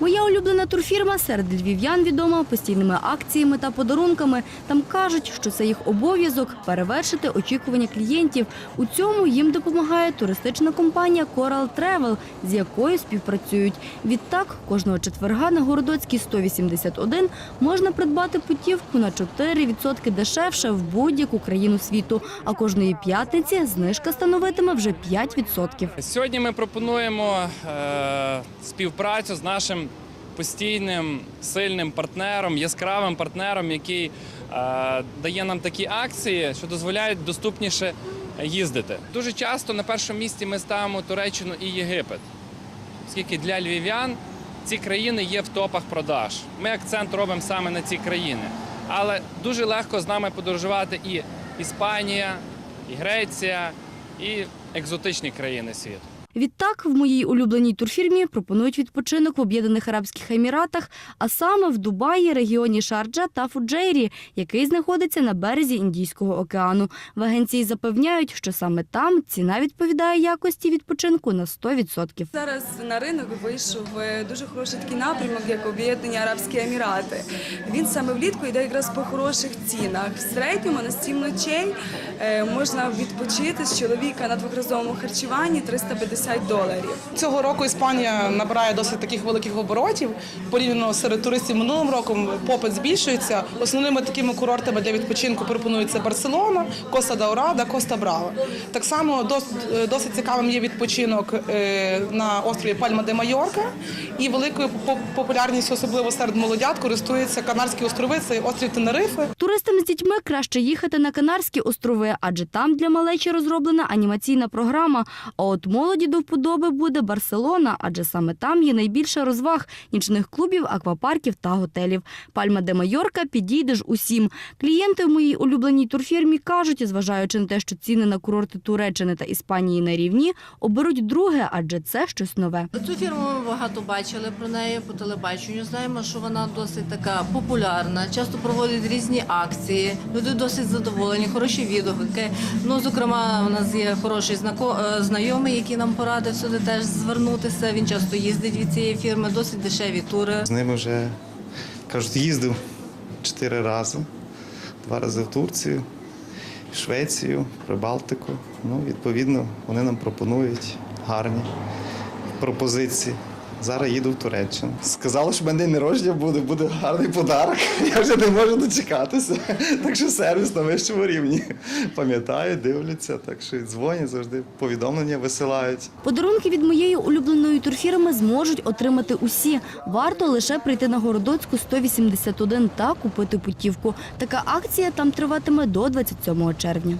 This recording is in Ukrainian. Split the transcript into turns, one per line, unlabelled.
Моя улюблена турфірма серед львів'ян відома постійними акціями та подарунками. Там кажуть, що це їх обов'язок перевершити очікування клієнтів. У цьому їм допомагає туристична компанія Coral Travel, з якою співпрацюють. Відтак, кожного четверга на Городоцькій 181 можна придбати путівку на 4% дешевше в будь-яку країну світу. А кожної п'ятниці знижка становитиме вже 5%.
Сьогодні ми пропонуємо е, співпрацю з нашим постійним сильним партнером, яскравим партнером, який е, дає нам такі акції, що дозволяють доступніше їздити. Дуже часто на першому місці ми ставимо Туреччину і Єгипет, оскільки для львів'ян ці країни є в топах продаж. Ми акцент робимо саме на ці країни. Але дуже легко з нами подорожувати і Іспанія, і Греція, і екзотичні країни світу.
Відтак, в моїй улюбленій турфірмі пропонують відпочинок в Об'єднаних Арабських Еміратах, а саме в Дубаї, регіоні Шарджа та Фуджейрі, який знаходиться на березі Індійського океану. В агенції запевняють, що саме там ціна відповідає якості відпочинку на 100%.
Зараз на ринок вийшов е, дуже хороший такий напрямок, як Об'єднані Арабські Емірати. Він саме влітку йде якраз по хороших цінах. В середньому на 7 ночей е, можна відпочити з чоловіка на двохразовому харчуванні 350 доларів.
Цього року Іспанія набирає досить таких великих оборотів. Порівняно серед туристів минулим роком попит збільшується. Основними такими курортами для відпочинку пропонується Барселона, Коста Даурада, Коста Брава. Так само досить цікавим є відпочинок е, на острові Пальма де Майорка. І великою поп- популярністю, особливо серед молодят, користуються Канарські острови, це острів Тенерифи.
Туристам з дітьми краще їхати на Канарські острови, адже там для малечі розроблена анімаційна програма. А от молоді до вподоби буде Барселона, адже саме там є найбільше розваг нічних клубів, аквапарків та готелів. Пальма де Майорка підійде ж усім. Клієнти в моїй улюбленій турфірмі кажуть, зважаючи на те, що ціни на курорти Туреччини та Іспанії на рівні, оберуть друге, адже це щось нове.
Цю фірму ми багато бачили про неї по телебаченню. Знаємо, що вона досить така популярна, часто проводить різні акції. Люди досить задоволені, хороші відгуки. Ну, зокрема, у нас є хороший е, знайомий, який нам порадив сюди теж звернутися. Він часто їздить від цієї фірми, досить дешеві тури.
З ними вже кажуть, їздив чотири рази. Два рази в Турцію, Швецію, Прибалтику. Ну, відповідно, вони нам пропонують гарні пропозиції. Зараз їду в Туреччину. Сказали, що в мене день народження буде, буде гарний подарок. Я вже не можу дочекатися. Так що сервіс на вищому рівні. Пам'ятають, дивляться, так що дзвонять завжди, повідомлення висилають.
Подарунки від моєї улюбленої турфірми зможуть отримати усі. Варто лише прийти на Городоцьку 181 та купити путівку. Така акція там триватиме до 27 червня.